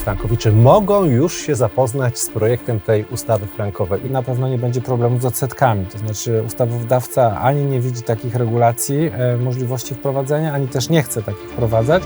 frankowicze mogą już się zapoznać z projektem tej ustawy frankowej. I na pewno nie będzie problemu z odsetkami. To znaczy ustawodawca ani nie widzi takich regulacji, e, możliwości wprowadzenia, ani też nie chce takich wprowadzać.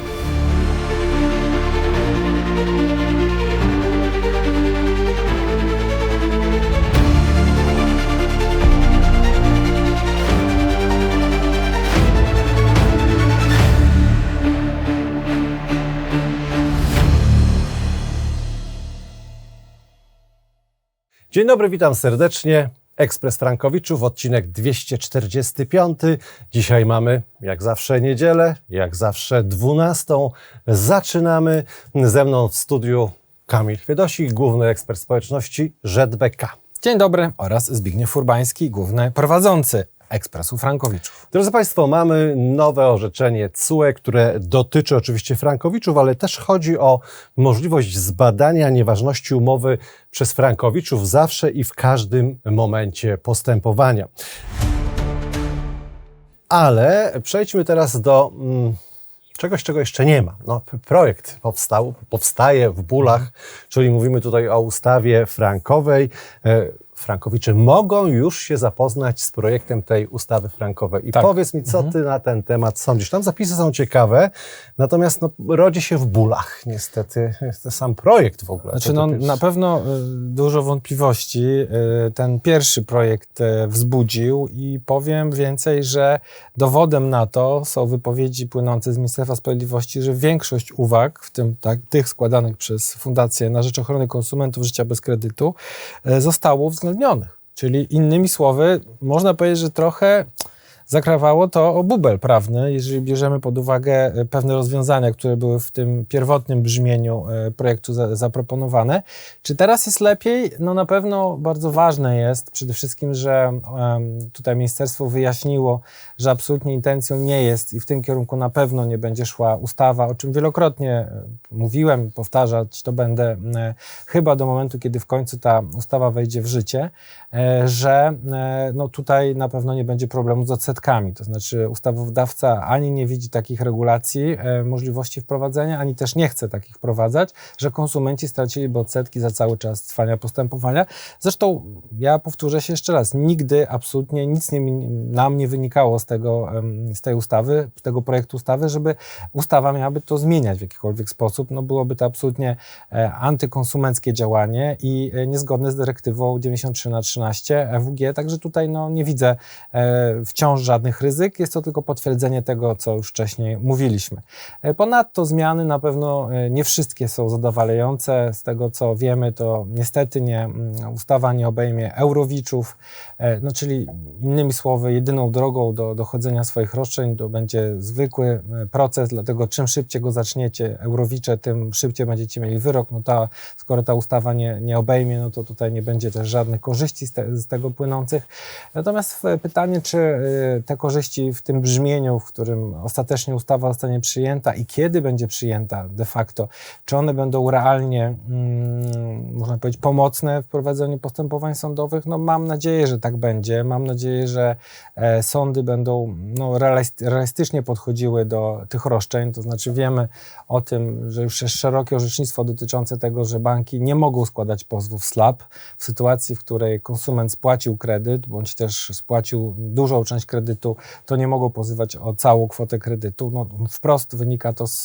Dzień dobry, witam serdecznie. Ekspres Frankowiczów, odcinek 245. Dzisiaj mamy, jak zawsze, niedzielę, jak zawsze 12. Zaczynamy. Ze mną w studiu Kamil Wiedosik, główny ekspert społeczności ŻBK. Dzień dobry oraz Zbigniew Furbański, główny prowadzący Ekspresu Frankowiczów. Drodzy Państwo, mamy nowe orzeczenie CUE, które dotyczy oczywiście Frankowiczów, ale też chodzi o możliwość zbadania nieważności umowy przez Frankowiczów zawsze i w każdym momencie postępowania. Ale przejdźmy teraz do mm, czegoś, czego jeszcze nie ma. No, projekt powstał, powstaje w bólach, czyli mówimy tutaj o ustawie frankowej. Frankowicze mogą już się zapoznać z projektem tej ustawy frankowej. I Tak. powiedz mi, co ty na ten temat sądzisz? Tam zapisy są ciekawe, natomiast no, rodzi się w bólach niestety ten sam projekt w ogóle. Znaczy, no, na pewno y, dużo wątpliwości y, ten pierwszy projekt y, wzbudził i powiem więcej, że dowodem na to są wypowiedzi płynące z Ministerstwa Sprawiedliwości, że większość uwag, w tym tak, tych składanych przez Fundację na Rzecz Ochrony Konsumentów Życia bez Kredytu, zostało uwzględnionych. Czyli innymi słowy, można powiedzieć, że trochę zakrawało to o bubel prawny, jeżeli bierzemy pod uwagę e, pewne rozwiązania, które były w tym pierwotnym brzmieniu e, projektu za, zaproponowane. Czy teraz jest lepiej? No na pewno bardzo ważne jest przede wszystkim, że tutaj ministerstwo wyjaśniło, że absolutnie intencją nie jest i w tym kierunku na pewno nie będzie szła ustawa, o czym wielokrotnie e, mówiłem, powtarzać to będę chyba do momentu, kiedy w końcu ta ustawa wejdzie w życie, że no tutaj na pewno nie będzie problemu z odsetkami. To znaczy ustawodawca ani nie widzi takich regulacji, e, możliwości wprowadzenia, ani też nie chce takich wprowadzać, że konsumenci straciliby odsetki za cały czas trwania postępowania. Zresztą ja powtórzę się jeszcze raz, nigdy absolutnie nic nie, nam nie wynikało z tego, z tej ustawy, z tego projektu ustawy, żeby ustawa miałaby to zmieniać w jakikolwiek sposób. No byłoby to absolutnie e, antykonsumenckie działanie i e, niezgodne z dyrektywą 93 na 13 EWG, także tutaj no, nie widzę wciąż żadnych ryzyk. Jest to tylko potwierdzenie tego, co już wcześniej mówiliśmy. E, Ponadto zmiany na pewno e, nie wszystkie są zadowalające. Z tego, co wiemy, to niestety nie, mm, ustawa nie obejmie eurowiczów, e, no, czyli innymi słowy, jedyną drogą do dochodzenia swoich roszczeń to będzie zwykły proces, dlatego czym szybciej go zaczniecie, eurowicze, tym szybciej będziecie mieli wyrok. No ta, skoro ta ustawa nie, nie obejmie, no to tutaj nie będzie też żadnych korzyści z, te, z tego płynących. Natomiast pytanie, czy te korzyści w tym brzmieniu, w którym ostatecznie ustawa zostanie przyjęta i kiedy będzie przyjęta de facto, czy one będą realnie, mm, można powiedzieć, pomocne w prowadzeniu postępowań sądowych? No mam nadzieję, że tak będzie. Mam nadzieję, że e, sądy będą no, realist- realistycznie podchodziły do tych roszczeń, to znaczy wiemy o tym, że już jest szerokie orzecznictwo dotyczące tego, że banki nie mogą składać pozwów SLAP w sytuacji, w której konsument spłacił kredyt, bądź też spłacił dużą część kredytu, to nie mogą pozywać o całą kwotę kredytu. No, wprost wynika to z,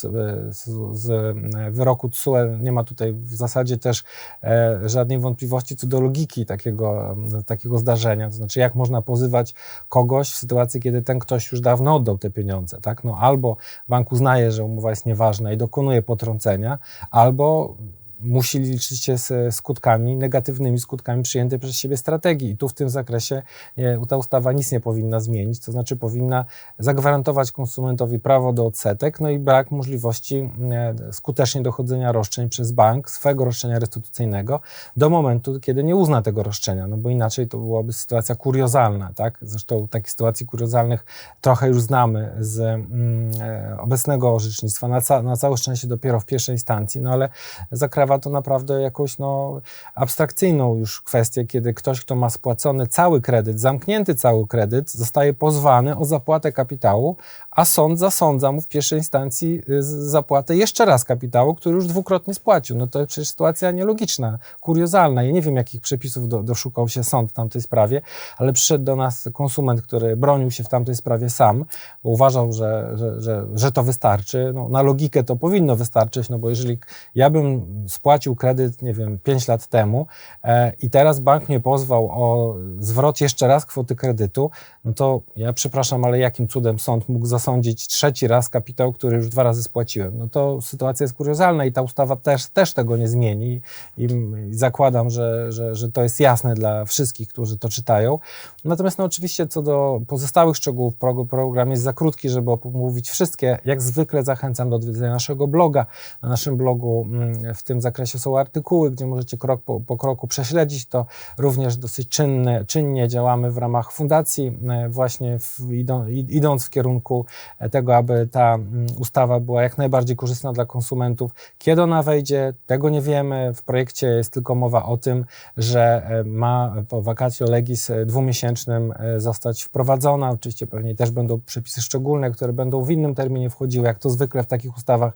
z, z wyroku TSUE. Nie ma tutaj w zasadzie też e, żadnej wątpliwości co do logiki takiego, takiego zdarzenia. To znaczy, jak można pozywać kogoś w sytuacji, kiedy ten ktoś już dawno oddał te pieniądze. Tak? No, albo bank uznaje, że umowa jest nieważna i dokonuje potrącenia, albo musi liczyć się z skutkami, negatywnymi skutkami przyjętej przez siebie strategii. I tu w tym zakresie e, ta ustawa nic nie powinna zmienić, to znaczy powinna zagwarantować konsumentowi prawo do odsetek, no i brak możliwości e, skutecznie dochodzenia roszczeń przez bank, swego roszczenia restytucyjnego do momentu, kiedy nie uzna tego roszczenia, no bo inaczej to byłaby sytuacja kuriozalna, tak? Zresztą takich sytuacji kuriozalnych trochę już znamy z mm, e, obecnego orzecznictwa, na, ca na całe szczęście dopiero w pierwszej instancji, no ale zakrawa ustawa to naprawdę jakąś no, abstrakcyjną już kwestię, kiedy ktoś, kto ma spłacony cały kredyt, zamknięty cały kredyt, zostaje pozwany o zapłatę kapitału, a sąd zasądza mu w pierwszej instancji y, zapłatę jeszcze raz kapitału, który już dwukrotnie spłacił. No to jest przecież sytuacja nielogiczna, kuriozalna. Ja nie wiem, jakich przepisów do, doszukał się sąd w tamtej sprawie, ale przyszedł do nas konsument, który bronił się w tamtej sprawie sam, bo uważał, że, że, że, że to wystarczy. No, na logikę to powinno wystarczyć, no bo jeżeli ja bym spłacił kredyt, nie wiem, 5 lat temu e, i teraz bank mnie pozwał o zwrot jeszcze raz kwoty kredytu, no to ja przepraszam, ale jakim cudem sąd mógł zasądzić trzeci raz kapitał, który już dwa razy spłaciłem? No to sytuacja jest kuriozalna i ta ustawa też, też tego nie zmieni i, zakładam, że, że, że to jest jasne dla wszystkich, którzy to czytają. Natomiast no oczywiście co do pozostałych szczegółów, pro- program jest za krótki, żeby omówić wszystkie. Jak zwykle zachęcam do odwiedzenia naszego bloga. Na naszym blogu mm, w tym zakresie są artykuły, gdzie możecie krok po, po kroku prześledzić to. Również dosyć czynne, czynnie działamy w ramach fundacji, e, właśnie w, idą, id- idąc w kierunku tego, aby ta mm, ustawa była jak najbardziej korzystna dla konsumentów. Kiedy ona wejdzie, tego nie wiemy. W projekcie jest tylko mowa o tym, że e, ma po vacatio legis e, dwumiesięcznym zostać wprowadzona. Oczywiście pewnie też będą przepisy szczególne, które będą w innym terminie wchodziły, jak to zwykle w takich ustawach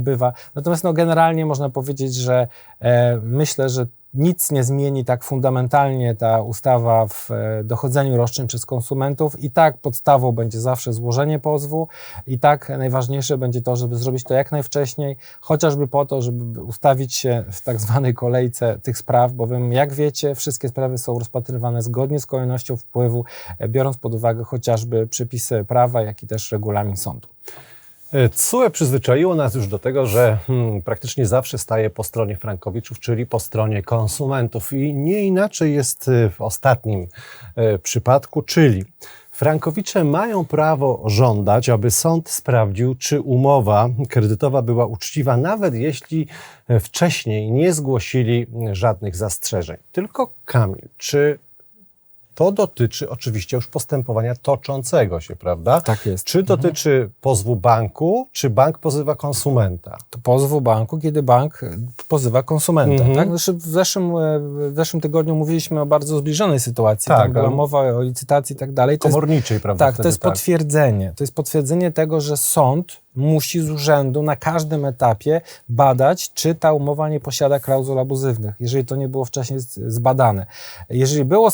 bywa. Natomiast no, generalnie można powiedzieć, że e, myślę, że nic nie zmieni tak fundamentalnie ta ustawa w e, dochodzeniu roszczeń przez konsumentów. I tak podstawą będzie zawsze złożenie pozwu, i tak najważniejsze będzie to, żeby zrobić to jak najwcześniej, chociażby po to, żeby ustawić się w tak zwanej kolejce tych spraw, bowiem jak wiecie, wszystkie sprawy są rozpatrywane zgodnie z kolejnością wpływu, e, biorąc pod uwagę chociażby przepisy prawa, jak i też regulamin sądu. E, CUE przyzwyczaiło nas już do tego, że hmm, praktycznie zawsze staje po stronie frankowiczów, czyli po stronie konsumentów. I nie inaczej jest e, w ostatnim e, przypadku, czyli frankowicze mają prawo żądać, aby sąd sprawdził, czy umowa kredytowa była uczciwa, nawet jeśli e, wcześniej nie zgłosili żadnych zastrzeżeń. Tylko Kamil, czy to dotyczy oczywiście już postępowania toczącego się, prawda? Tak jest. Czy dotyczy pozwu banku, czy bank pozywa konsumenta? to pozwu banku, kiedy bank pozywa konsumenta. Mhm. Tak? Znaczy w, zeszłym, e, w zeszłym tygodniu mówiliśmy o bardzo zbliżonej sytuacji. Tak, Tak, była mowa o licytacji i tak dalej. To jest, Komorniczej, prawda? tak, to jest potwierdzenie. To jest potwierdzenie tego, że sąd musi z urzędu na każdym etapie badać, czy ta umowa nie posiada klauzul abuzywnych, jeżeli to nie było wcześniej zbadane. Jeżeli było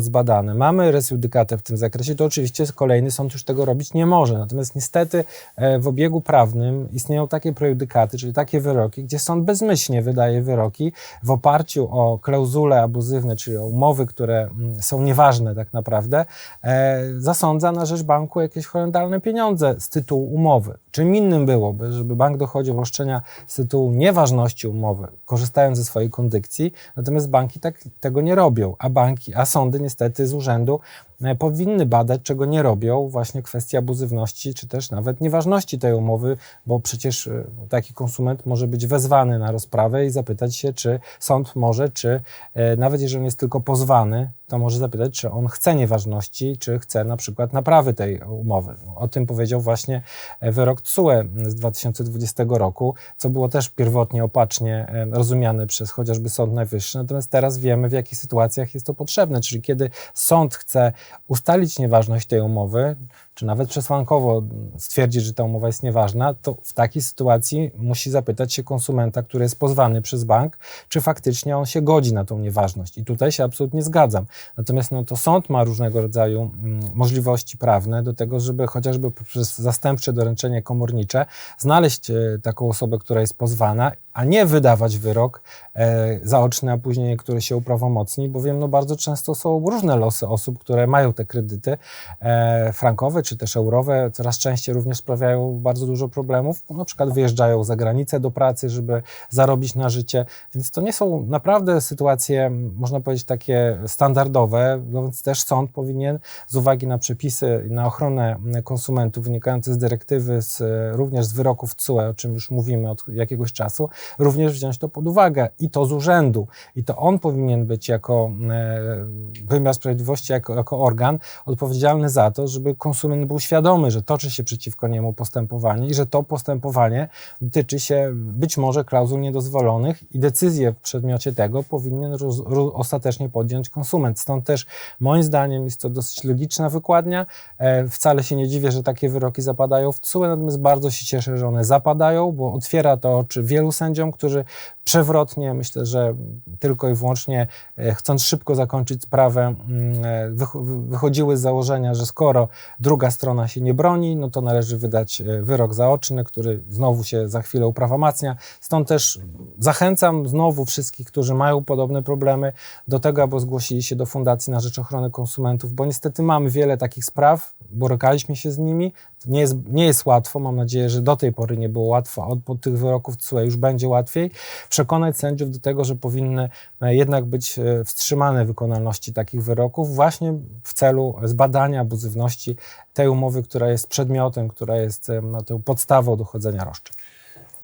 zbadane, mamy resjudykatę w tym zakresie, to oczywiście kolejny sąd już tego robić nie może. Natomiast niestety e, w obiegu prawnym istnieją takie prejudykaty, czyli takie wyroki, gdzie sąd bezmyślnie wydaje wyroki w oparciu o klauzule abuzywne, czyli o umowy, które mm, są nieważne tak naprawdę, e, zasądza na rzecz banku jakieś horrendalne pieniądze z tytułu umowy. Czym innym byłoby, żeby bank dochodził roszczenia z tytułu nieważności umowy, korzystając ze swojej kondykcji, natomiast banki tak, tego nie robią, a banki, a sądy niestety z urzędu e, powinny badać, czego nie robią, właśnie kwestii abuzywności, czy też nawet nieważności tej umowy, bo przecież e, taki konsument może być wezwany na rozprawę i zapytać się, czy sąd może, czy e, nawet jeżeli on jest tylko pozwany, to może zapytać, czy on chce nieważności, czy chce na przykład naprawy tej umowy. O tym powiedział właśnie e, wyrok TSUE z 2020 roku, co było też pierwotnie opacznie e, rozumiane przez chociażby Sąd Najwyższy. Natomiast teraz wiemy, w jakich sytuacjach jest to potrzebne, czyli kiedy sąd chce ustalić nieważność tej umowy, czy nawet przesłankowo stwierdzić, że ta umowa jest nieważna, to w takiej sytuacji musi zapytać się konsumenta, który jest pozwany przez bank, czy faktycznie on się godzi na tą nieważność. I tutaj się absolutnie zgadzam. Natomiast no, to sąd ma różnego rodzaju mm, możliwości prawne do tego, żeby chociażby przez zastępcze doręczenie komornicze znaleźć e, taką osobę, która jest pozwana, a nie wydawać wyrok e, zaoczny, a później który się uprawomocni, bowiem no, bardzo często są różne losy osób, które mają te kredyty e, frankowe czy też eurowe. Coraz częściej również sprawiają bardzo dużo problemów. Na przykład wyjeżdżają za granicę do pracy, żeby zarobić na życie, więc to nie są naprawdę sytuacje, można powiedzieć, takie standardowe, no więc też sąd powinien z uwagi na przepisy na ochronę konsumentów wynikające z dyrektywy, z, również z wyroków CUE, o czym już mówimy od jakiegoś czasu, również wziąć to pod uwagę i to z urzędu. I to on powinien być jako e, wymiar sprawiedliwości, jako, jako organ odpowiedzialny za to, żeby konsument był świadomy, że toczy się przeciwko niemu postępowanie i że to postępowanie dotyczy się być może klauzul niedozwolonych i decyzję w przedmiocie tego powinien roz, ro, ostatecznie podjąć konsument. Stąd też moim zdaniem jest to dosyć logiczna wykładnia. E, wcale się nie dziwię, że takie wyroki zapadają w TSUE, natomiast bardzo się cieszę, że one zapadają, bo otwiera to oczy wielu sędziom, którzy przewrotnie, myślę, że tylko i wyłącznie e, chcąc szybko zakończyć sprawę, mm, e, wych- wychodziły z założenia, że skoro druga strona się nie broni, no to należy wydać e, wyrok zaoczny, który znowu się za chwilę uprawomacnia. Stąd też zachęcam znowu wszystkich, którzy mają podobne problemy, do tego, aby zgłosili się do Fundacji na Rzecz Ochrony Konsumentów, bo niestety mamy wiele takich spraw, borykaliśmy się z nimi. Nie jest, nie jest łatwo, mam nadzieję, że do tej pory nie było łatwo, od, od tych wyroków TSUE już będzie łatwiej. Przekonać sędziów do tego, że powinny e, jednak być e, wstrzymane wykonalności takich wyroków właśnie w celu zbadania abuzywności tej umowy, która jest przedmiotem, która jest no, tą podstawą dochodzenia roszczeń.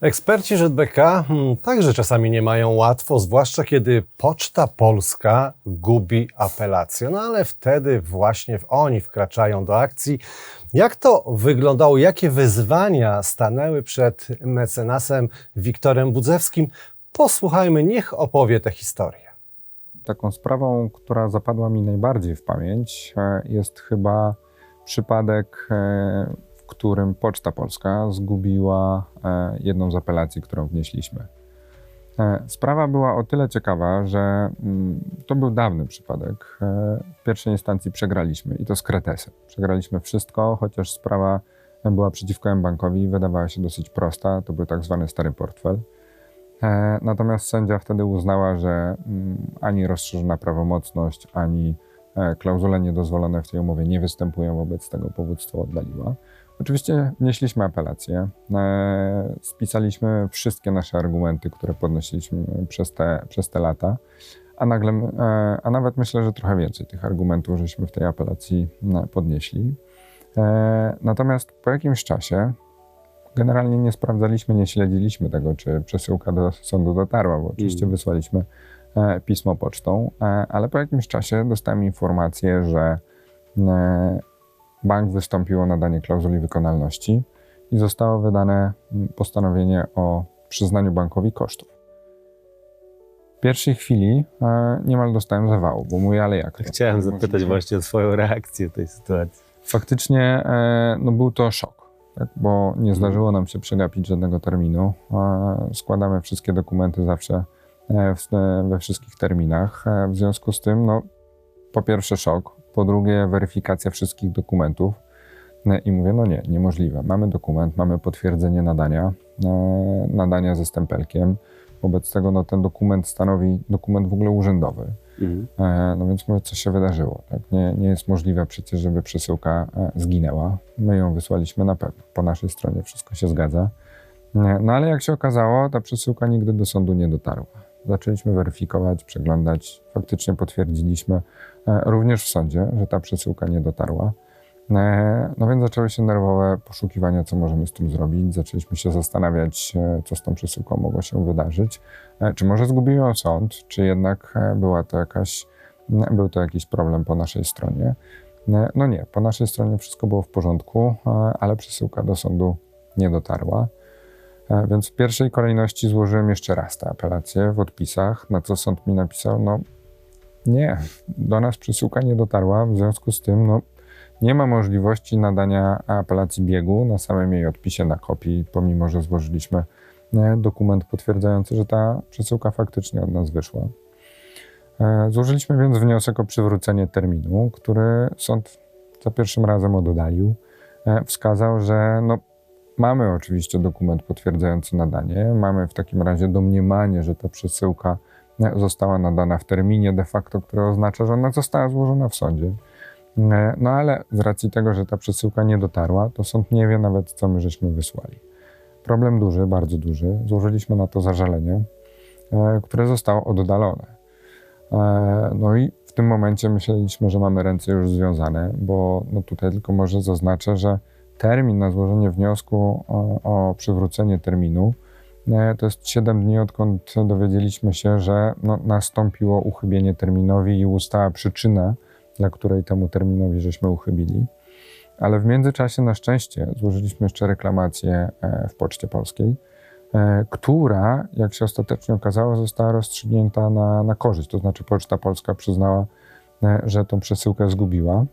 Eksperci ZBK hmm, także czasami nie mają łatwo, zwłaszcza kiedy Poczta Polska gubi apelację. No ale wtedy właśnie oni wkraczają do akcji. Jak to wyglądało? Jakie wyzwania stanęły przed mecenasem Wiktorem Budzewskim? Posłuchajmy, niech opowie tę historię. Taką sprawą, która zapadła mi najbardziej w pamięć, e, jest chyba przypadek, e, w którym Poczta Polska zgubiła e, jedną z apelacji, którą wnieśliśmy. E, Sprawa była o tyle ciekawa, że mm, to był dawny przypadek. E, W pierwszej instancji przegraliśmy i to z kretesem. Przegraliśmy wszystko, chociaż sprawa była przeciwko M-Bankowi i wydawała się dosyć prosta. To był tak zwany stary portfel. E, Natomiast sędzia wtedy uznała, że mm, ani rozszerzona prawomocność, ani e, klauzule niedozwolone w tej umowie nie występują, wobec tego powództwo oddaliła. Oczywiście wnieśliśmy apelację, e, spisaliśmy wszystkie nasze argumenty, które podnosiliśmy przez te, przez te lata, a, nagle, e, a nawet myślę, że trochę więcej tych argumentów żeśmy w tej apelacji podnieśli. E, Natomiast po jakimś czasie generalnie nie sprawdzaliśmy, nie śledziliśmy tego, czy przesyłka do sądu dotarła, bo oczywiście Mhm. wysłaliśmy pismo pocztą, ale po jakimś czasie dostałem informację, że bank wystąpił o nadanie klauzuli wykonalności i zostało wydane mm, postanowienie o przyznaniu bankowi kosztów. W pierwszej chwili e, niemal dostałem zawału, bo mówię, ale jak to? Chciałem zapytać właśnie o Twoją reakcję w tej sytuacji. Faktycznie e, no był to szok, tak? bo nie zdarzyło nam się przegapić żadnego terminu. E, składamy wszystkie dokumenty zawsze we wszystkich terminach. W związku z tym, no, po pierwsze szok, po drugie weryfikacja wszystkich dokumentów. E, I mówię, no nie, niemożliwe. Mamy dokument, mamy potwierdzenie nadania, e, nadania ze stempelkiem. Wobec tego no, ten dokument stanowi dokument w ogóle urzędowy. E, No więc mówię, co się wydarzyło. Tak? Nie, nie jest możliwe przecież, żeby przesyłka e, zginęła. My ją wysłaliśmy na pewno. Po naszej stronie wszystko się zgadza. No ale jak się okazało, ta przesyłka nigdy do sądu nie dotarła. Zaczęliśmy weryfikować, przeglądać. Faktycznie potwierdziliśmy e, również w sądzie, że ta przesyłka nie dotarła. E, No więc zaczęły się nerwowe poszukiwania, co możemy z tym zrobić. Zaczęliśmy się zastanawiać, e, co z tą przesyłką mogło się wydarzyć. Czy może zgubił ją sąd, czy jednak była to jakaś, był to jakiś problem po naszej stronie? No nie, po naszej stronie wszystko było w porządku, ale przesyłka do sądu nie dotarła. E, Więc w pierwszej kolejności złożyłem jeszcze raz tę apelację w odpisach, na co sąd mi napisał, no nie, do nas przesyłka nie dotarła, w związku z tym no, nie ma możliwości nadania apelacji biegu na samym jej odpisie na kopii, pomimo że złożyliśmy e, dokument potwierdzający, że ta przesyłka faktycznie od nas wyszła. E, Złożyliśmy więc wniosek o przywrócenie terminu, który sąd za pierwszym razem oddalił. E, Wskazał, że no, mamy oczywiście dokument potwierdzający nadanie, mamy w takim razie domniemanie, że ta przesyłka e, została nadana w terminie de facto, który oznacza, że ona została złożona w sądzie. E, No ale z racji tego, że ta przesyłka nie dotarła, to sąd nie wie nawet, co my żeśmy wysłali. Problem duży, bardzo duży. Złożyliśmy na to zażalenie, e, które zostało oddalone. No i w tym momencie myśleliśmy, że mamy ręce już związane, bo no tutaj tylko może zaznaczę, że termin na złożenie wniosku o, o przywrócenie terminu E, To jest 7 dni, odkąd dowiedzieliśmy się, że no, nastąpiło uchybienie terminowi i ustała przyczyna, dla której temu terminowi żeśmy uchybili. Ale w międzyczasie na szczęście złożyliśmy jeszcze reklamację e, w Poczcie Polskiej, e, która, jak się ostatecznie okazało, została rozstrzygnięta na, na korzyść. To znaczy Poczta Polska przyznała, że tą przesyłkę zgubiła.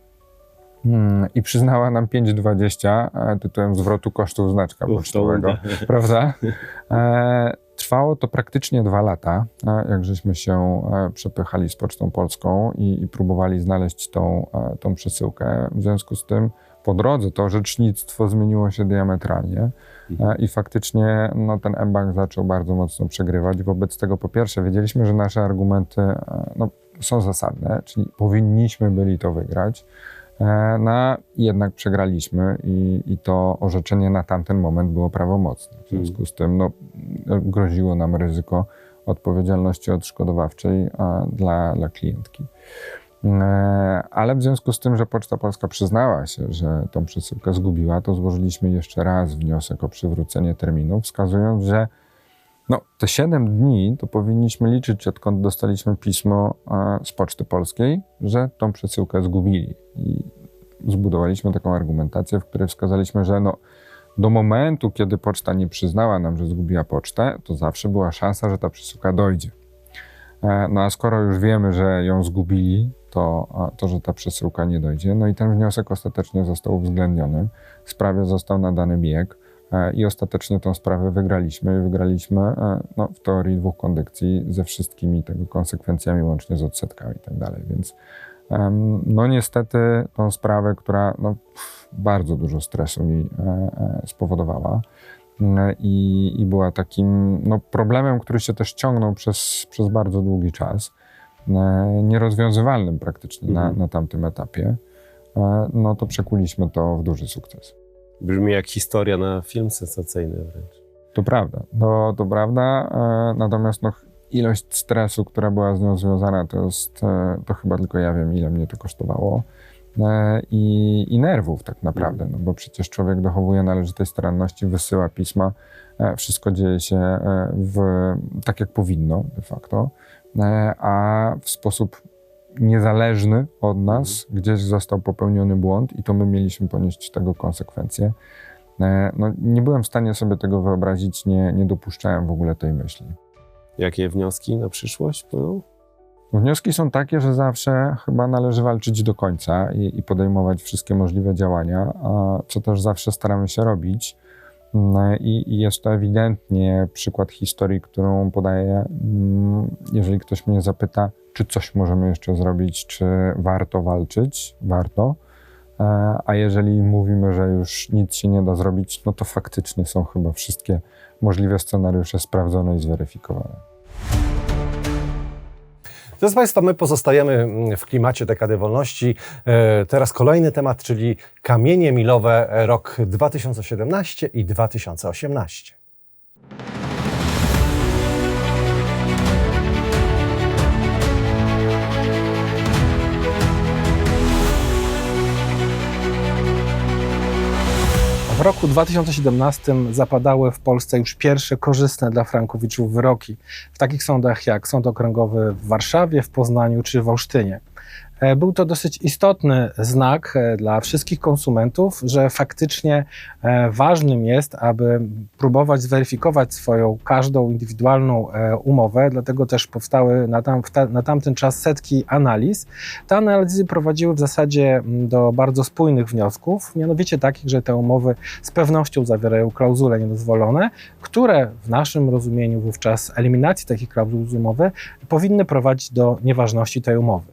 Mm, I przyznała nam 5,20 e, tytułem zwrotu kosztów znaczka Uf, to pocztowego prawda? E, trwało to praktycznie dwa lata, e, jak żeśmy się e, przepychali z Pocztą Polską i, i próbowali znaleźć tą, tą przesyłkę. W związku z tym po drodze to orzecznictwo zmieniło się diametralnie e, i faktycznie no, ten mBank zaczął bardzo mocno przegrywać. Wobec tego po pierwsze wiedzieliśmy, że nasze argumenty no, są zasadne, czyli powinniśmy byli to wygrać. E, No, jednak przegraliśmy i, i to orzeczenie na tamten moment było prawomocne. W związku z tym no, groziło nam ryzyko odpowiedzialności odszkodowawczej dla, dla klientki. E, Ale w związku z tym, że Poczta Polska przyznała się, że tą przesyłkę zgubiła, to złożyliśmy jeszcze raz wniosek o przywrócenie terminu, wskazując, że no, te 7 dni to powinniśmy liczyć, odkąd dostaliśmy pismo e, z Poczty Polskiej, że tą przesyłkę zgubili. I zbudowaliśmy taką argumentację, w której wskazaliśmy, że no, do momentu, kiedy poczta nie przyznała nam, że zgubiła pocztę, to zawsze była szansa, że ta przesyłka dojdzie. E, No a skoro już wiemy, że ją zgubili, to, to że ta przesyłka nie dojdzie. No i ten wniosek ostatecznie został uwzględniony. Sprawie został nadany bieg i ostatecznie tą sprawę wygraliśmy. I wygraliśmy e, no, w teorii dwóch kondycji ze wszystkimi tego konsekwencjami, łącznie z odsetkami i tak dalej. Więc no niestety tą sprawę, która no, bardzo dużo stresu mi e, e, spowodowała mm, i, i była takim no, problemem, który się też ciągnął przez, przez bardzo długi czas, e, nierozwiązywalnym praktycznie na, Mhm. na tamtym etapie, e, no to przekuliśmy to w duży sukces. Brzmi jak historia na film sensacyjny wręcz. To prawda, to, to prawda, e, natomiast no, ilość stresu, która była z nią związana, to jest, e, to chyba tylko ja wiem, ile mnie to kosztowało. E, I, I nerwów tak naprawdę, no bo przecież człowiek dochowuje należytej staranności, wysyła pisma, wszystko dzieje się w, tak, jak powinno de facto, a w sposób niezależny od nas gdzieś został popełniony błąd i to my mieliśmy ponieść tego konsekwencje. E, No, nie byłem w stanie sobie tego wyobrazić, nie, nie dopuszczałem w ogóle tej myśli. Jakie wnioski na przyszłość płyną? Wnioski są takie, że zawsze chyba należy walczyć do końca i, i podejmować wszystkie możliwe działania, a co też zawsze staramy się robić. Mm, I, I jest to ewidentnie przykład historii, którą podaję. Mm, Jeżeli ktoś mnie zapyta, czy coś możemy jeszcze zrobić, czy warto walczyć, warto. E, A jeżeli mówimy, że już nic się nie da zrobić, no to faktycznie są chyba wszystkie możliwe scenariusze sprawdzone i zweryfikowane. Drodzy Państwo, my pozostajemy mm, w klimacie dekady wolności. E, Teraz kolejny temat, czyli kamienie milowe e, rok 2017 i 2018. roku 2017 zapadały w Polsce już pierwsze korzystne dla frankowiczów wyroki w takich sądach jak Sąd Okręgowy w Warszawie, w Poznaniu czy w Olsztynie. E, Był to dosyć istotny znak e, dla wszystkich konsumentów, że faktycznie e, ważnym jest, aby próbować zweryfikować swoją każdą indywidualną umowę, dlatego też powstały na, tam, na tamten czas setki analiz. Te analizy prowadziły w zasadzie do bardzo spójnych wniosków, mianowicie takich, że te umowy z pewnością zawierają klauzule niedozwolone, które w naszym rozumieniu wówczas eliminacji takich klauzul z umowy powinny prowadzić do nieważności tej umowy.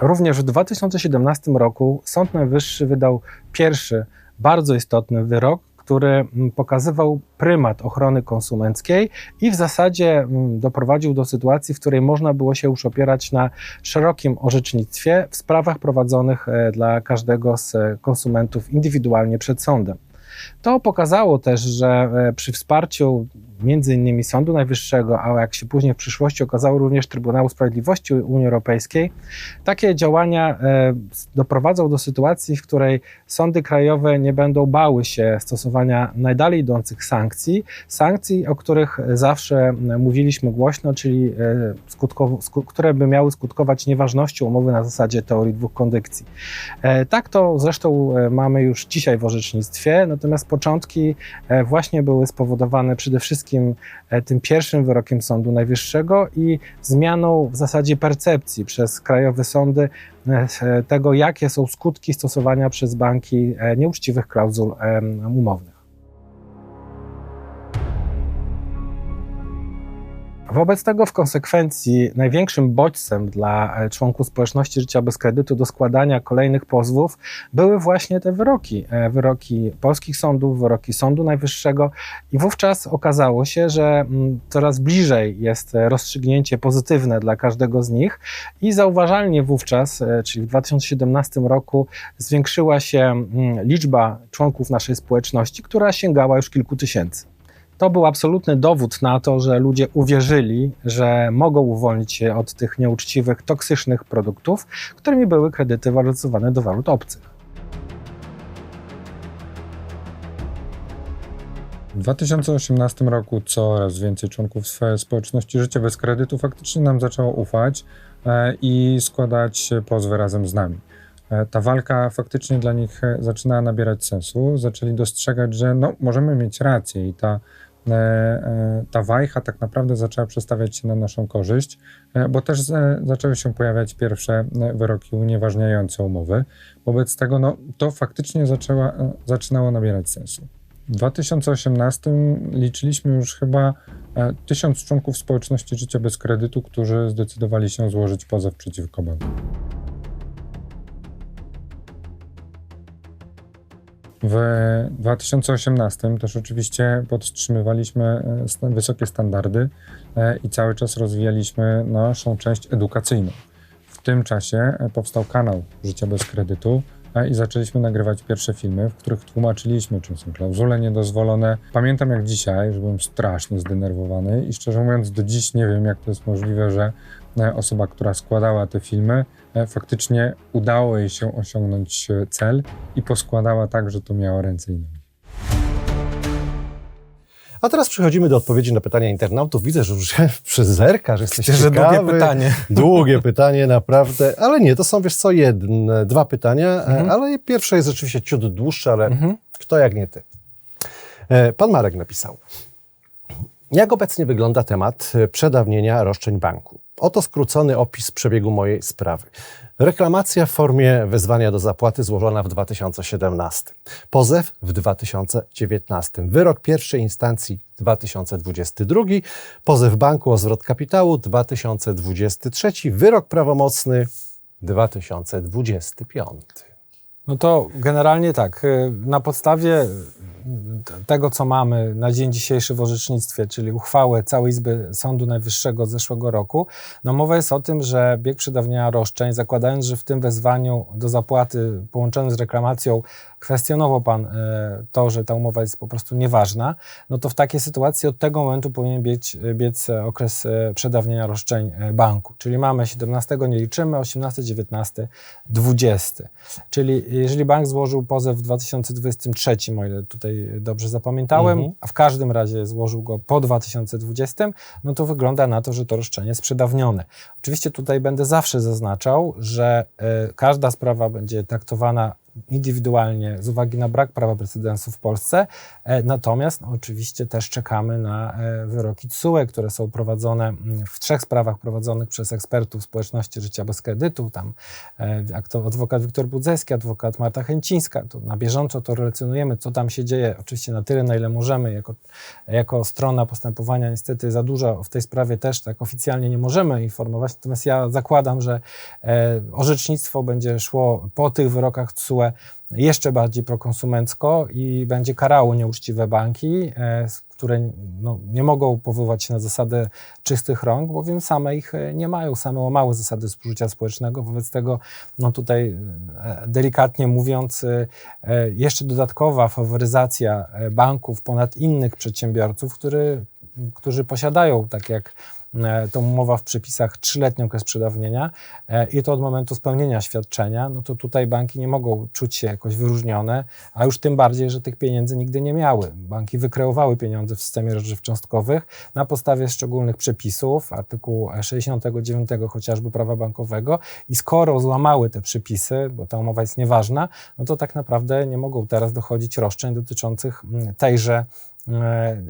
Również w 2017 roku Sąd Najwyższy wydał pierwszy bardzo istotny wyrok, który mm, pokazywał prymat ochrony konsumenckiej i w zasadzie mm, doprowadził do sytuacji, w której można było się już opierać na szerokim orzecznictwie w sprawach prowadzonych e, dla każdego z e, konsumentów indywidualnie przed sądem. To pokazało też, że e, przy wsparciu między innymi Sądu Najwyższego, a jak się później w przyszłości okazało również Trybunału Sprawiedliwości Unii Europejskiej, takie działania e, doprowadzą do sytuacji, w której sądy krajowe nie będą bały się stosowania najdalej idących sankcji, sankcji, o których zawsze mówiliśmy głośno, czyli e, skutkowo, sku, które by miały skutkować nieważnością umowy na zasadzie teorii dwóch kondykcji. E, tak to zresztą mamy już dzisiaj w orzecznictwie, natomiast początki właśnie były spowodowane przede wszystkim e, tym pierwszym wyrokiem Sądu Najwyższego i zmianą w zasadzie percepcji przez krajowe sądy e, tego, jakie są skutki stosowania przez banki e, nieuczciwych klauzul umownych. Wobec tego w konsekwencji największym bodźcem dla e, członków społeczności życia bez kredytu do składania kolejnych pozwów były właśnie te wyroki. E, Wyroki polskich sądów, wyroki Sądu Najwyższego i wówczas okazało się, że mm, coraz bliżej jest rozstrzygnięcie pozytywne dla każdego z nich i zauważalnie wówczas, e, czyli w 2017 roku zwiększyła się mm, liczba członków naszej społeczności, która sięgała już kilku tysięcy. To był absolutny dowód na to, że ludzie uwierzyli, że mogą uwolnić się od tych nieuczciwych, toksycznych produktów, którymi były kredyty waloryzowane do walut obcych. W 2018 roku coraz więcej członków społeczności życia bez kredytu faktycznie nam zaczęło ufać e, i składać pozwy razem z nami. E, Ta walka faktycznie dla nich e, zaczynała nabierać sensu. Zaczęli dostrzegać, że no, możemy mieć rację i ta, ta wajcha tak naprawdę zaczęła przestawiać się na naszą korzyść, e, bo też e, zaczęły się pojawiać pierwsze e, wyroki unieważniające umowy. Wobec tego no, to faktycznie zaczęła, e, zaczynało nabierać sensu. W 2018 liczyliśmy już chyba e, tysiąc członków społeczności życia bez kredytu, którzy zdecydowali się złożyć pozew przeciwko banku. W 2018 też oczywiście podtrzymywaliśmy e, wysokie standardy e, i cały czas rozwijaliśmy naszą część edukacyjną. W tym czasie e, powstał kanał Życia bez kredytu i zaczęliśmy nagrywać pierwsze filmy, w których tłumaczyliśmy, czym są klauzule niedozwolone. Pamiętam jak dzisiaj, że byłem strasznie zdenerwowany i szczerze mówiąc do dziś nie wiem, jak to jest możliwe, że osoba, która składała te filmy, e, faktycznie udało jej się osiągnąć e, cel i poskładała tak, że to miało ręce i nogi. A teraz przechodzimy do odpowiedzi na pytania internautów. Widzę, że już przez zerka, że jesteś Myślę, że ciekawy. długie pytanie. Długie pytanie, naprawdę. Ale nie, to są, wiesz co, jedne, dwa pytania, e, Mhm. ale pierwsze jest rzeczywiście ciut dłuższe, ale Mhm. kto jak nie ty. Pan Marek napisał. Jak obecnie wygląda temat e, przedawnienia roszczeń banku? Oto skrócony opis przebiegu mojej sprawy. Reklamacja w formie wezwania do zapłaty złożona w 2017. Pozew w 2019. Wyrok pierwszej instancji 2022. Pozew banku o zwrot kapitału 2023. Wyrok prawomocny 2025. No to generalnie tak, y, na podstawie y, tego, co mamy na dzień dzisiejszy w orzecznictwie, czyli uchwałę całej Izby Sądu Najwyższego z zeszłego roku, no mowa jest o tym, że bieg przedawnienia roszczeń, zakładając, że w tym wezwaniu do zapłaty połączonym z reklamacją kwestionował Pan y, to, że ta umowa jest po prostu nieważna, no to w takiej sytuacji od tego momentu powinien biec, biec e, okres e, przedawnienia roszczeń e, banku. Czyli mamy 17 nie liczymy, 18, 19, 20. Czyli jeżeli bank złożył pozew w 2023, o ile tutaj dobrze zapamiętałem, Mhm. a w każdym razie złożył go po 2020, no to wygląda na to, że to roszczenie jest przedawnione. Oczywiście tutaj będę zawsze zaznaczał, że e, każda sprawa będzie traktowana indywidualnie z uwagi na brak prawa precedensu w Polsce. E, Natomiast no, oczywiście też czekamy na e, wyroki TSUE, które są prowadzone mm, w trzech sprawach prowadzonych przez ekspertów społeczności życia bez kredytu. Tam e, adwokat Wiktor Budzeski, adwokat Marta Chęcińska. To na bieżąco to relacjonujemy, co tam się dzieje. Oczywiście na tyle, na ile możemy. Jako, jako strona postępowania niestety za dużo w tej sprawie też tak oficjalnie nie możemy informować. Natomiast ja zakładam, że orzecznictwo będzie szło po tych wyrokach TSUE jeszcze bardziej prokonsumencko i będzie karało nieuczciwe banki, e, które no, nie mogą powoływać się na zasadę czystych rąk, bowiem same ich e, nie mają, same łamały zasady współżycia społecznego. Wobec tego no, tutaj e, delikatnie mówiąc, jeszcze dodatkowa faworyzacja banków ponad innych przedsiębiorców, który którzy posiadają, tak jak to umowa w przepisach, trzyletni okres przedawnienia e, i to od momentu spełnienia świadczenia, no to tutaj banki nie mogą czuć się jakoś wyróżnione, a już tym bardziej, że tych pieniędzy nigdy nie miały. Banki wykreowały pieniądze w systemie rezerw cząstkowych na podstawie szczególnych przepisów, artykułu 69 chociażby prawa bankowego i skoro złamały te przepisy, bo ta umowa jest nieważna, no to tak naprawdę nie mogą teraz dochodzić roszczeń dotyczących mm, tejże e,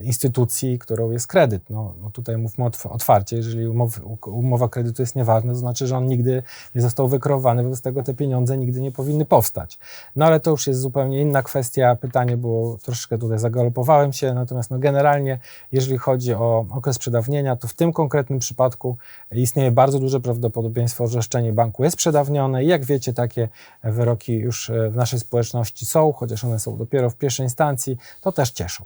instytucji, którą jest kredyt. No, no tutaj mówmy otw- otwarcie, jeżeli umow, umowa kredytu jest nieważna, to znaczy, że on nigdy nie został wykreowany, wobec tego te pieniądze nigdy nie powinny powstać. No ale to już jest zupełnie inna kwestia. Pytanie było, troszeczkę tutaj zagalopowałem się, natomiast no, generalnie, jeżeli chodzi o okres przedawnienia, to w tym konkretnym przypadku istnieje bardzo duże prawdopodobieństwo, że roszczenie banku jest przedawnione i jak wiecie, takie wyroki już e, w naszej społeczności są, chociaż one są dopiero w pierwszej instancji, to też cieszą.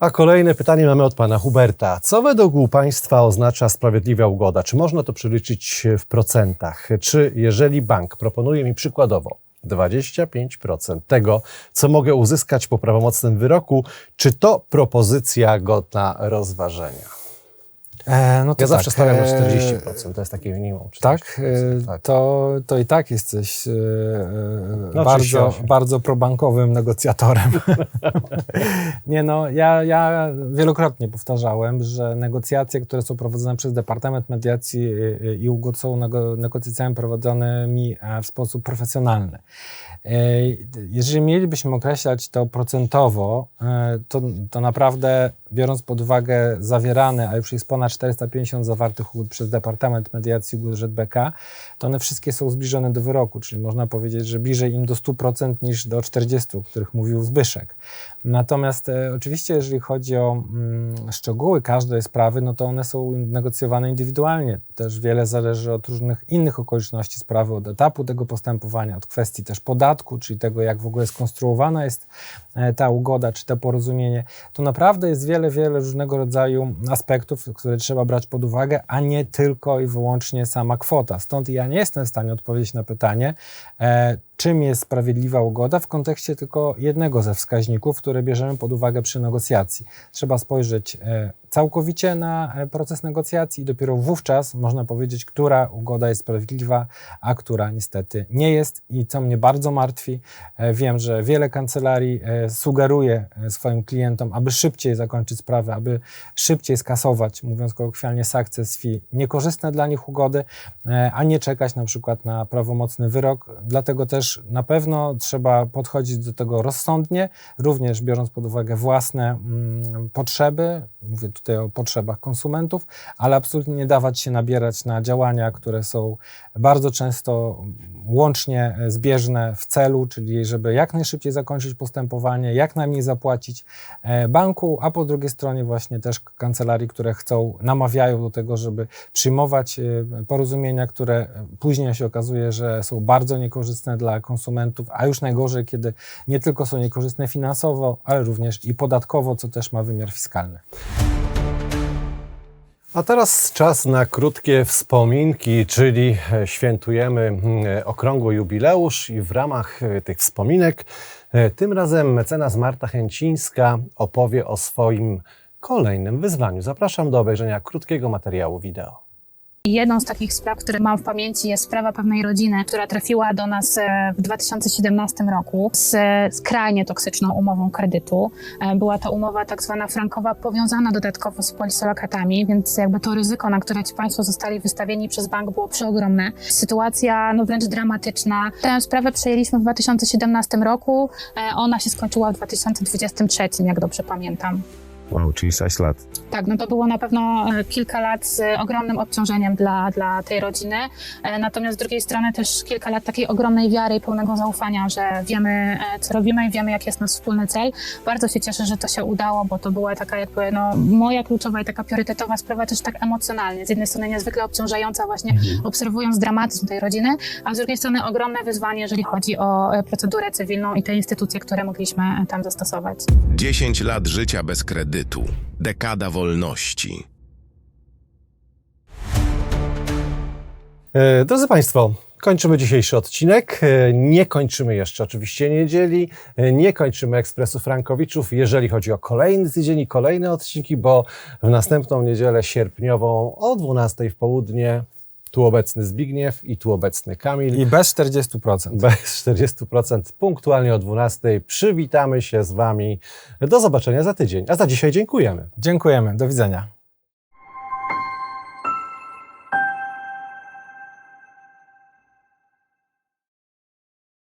A kolejne pytanie mamy od pana Huberta. Co według państwa oznacza sprawiedliwa ugoda? Czy można to przeliczyć w procentach? Czy jeżeli bank proponuje mi przykładowo 25% tego, co mogę uzyskać po prawomocnym wyroku, czy to propozycja godna rozważenia? E, no Ja to zawsze tak, stawiam na e, 40%, to jest takie minimum. 40%, Tak, e, tak. To, to i tak jesteś e, e, No, bardzo, 38. bardzo probankowym negocjatorem. Nie no, ja, ja wielokrotnie powtarzałem, że negocjacje, które są prowadzone przez Departament Mediacji i- i Ugód są nego, negocjacjami prowadzonymi e, w sposób profesjonalny. E, Jeżeli mielibyśmy określać to procentowo, e, to, to naprawdę biorąc pod uwagę zawierane, a już jest ponad 450 zawartych ugód przez Departament Mediacji Ugód ŻBK, to one wszystkie są zbliżone do wyroku, czyli można powiedzieć, że bliżej im do 100% niż do 40%, o których mówił Zbyszek. Natomiast e, oczywiście, jeżeli chodzi o mm, szczegóły każdej sprawy, no to one są negocjowane indywidualnie. Też wiele zależy od różnych innych okoliczności sprawy, od etapu tego postępowania, od kwestii też podatku, czyli tego, jak w ogóle skonstruowana jest e, ta ugoda, czy to porozumienie. To naprawdę jest wiele, wiele różnego rodzaju aspektów, które trzeba brać pod uwagę, a nie tylko i wyłącznie sama kwota. Stąd ja nie jestem w stanie odpowiedzieć na pytanie, e, czym jest sprawiedliwa ugoda w kontekście tylko jednego ze wskaźników, które bierzemy pod uwagę przy negocjacji. Trzeba spojrzeć e, całkowicie na e, proces negocjacji i dopiero wówczas można powiedzieć, która ugoda jest sprawiedliwa, a która niestety nie jest. I co mnie bardzo martwi, e, wiem, że wiele kancelarii sugeruje swoim klientom, aby szybciej zakończyć sprawę, aby szybciej skasować, mówiąc kolokwialnie, success fee, niekorzystne dla nich ugody, a nie czekać na przykład na prawomocny wyrok. Dlatego też na pewno trzeba podchodzić do tego rozsądnie, również biorąc pod uwagę własne mm, potrzeby, mówię tutaj o potrzebach konsumentów, ale absolutnie nie dawać się nabierać na działania, które są bardzo często łącznie e, zbieżne w celu, czyli żeby jak najszybciej zakończyć postępowanie, jak najmniej zapłacić e, banku, a po drugiej stronie właśnie też kancelarii, które chcą, namawiają do tego, żeby przyjmować e, porozumienia, które później się okazuje, że są bardzo niekorzystne dla konsumentów, a już najgorzej, kiedy nie tylko są niekorzystne finansowo, ale również i podatkowo, co też ma wymiar fiskalny. A teraz czas na krótkie wspominki, czyli świętujemy mm, okrągły jubileusz i w ramach e, tych wspominek e, tym razem mecenas Marta Chęcińska opowie o swoim kolejnym wyzwaniu. Zapraszam do obejrzenia krótkiego materiału wideo. Jedną z takich spraw, które mam w pamięci, jest sprawa pewnej rodziny, która trafiła do nas e, w 2017 roku z e, skrajnie toksyczną umową kredytu. E, Była to umowa tak zwana frankowa, powiązana dodatkowo z polisolokatami, więc jakby to ryzyko, na które ci Państwo zostali wystawieni przez bank było przeogromne. Sytuacja no wręcz dramatyczna. Tę sprawę przejęliśmy w 2017 roku, ona się skończyła w 2023, jak dobrze pamiętam. Wow, czyli 6 lat. Tak, no to było na pewno e, kilka lat z ogromnym obciążeniem dla, dla tej rodziny. E, Natomiast z drugiej strony też kilka lat takiej ogromnej wiary i pełnego zaufania, że wiemy, e, co robimy i wiemy, jaki jest nasz wspólny cel. Bardzo się cieszę, że to się udało, bo to była taka jakby no, moja kluczowa i taka priorytetowa sprawa też tak emocjonalnie. Z jednej strony niezwykle obciążająca właśnie obserwując dramatyzm tej rodziny, a z drugiej strony ogromne wyzwanie, jeżeli chodzi o e, procedurę cywilną i te instytucje, które mogliśmy e, tam zastosować. 10 lat życia bez kredytu. Dekada wolności. E, Drodzy Państwo, Kończymy dzisiejszy odcinek. E, Nie kończymy jeszcze oczywiście niedzieli, e, nie kończymy Ekspresu Frankowiczów, jeżeli chodzi o kolejny tydzień i kolejne odcinki, bo w następną niedzielę sierpniową o 12 w południe tu obecny Zbigniew i tu obecny Kamil. I bez 40%. Bez 40% punktualnie o 12 przywitamy się z Wami. Do zobaczenia za tydzień. A za dzisiaj dziękujemy. Dziękujemy. Do widzenia.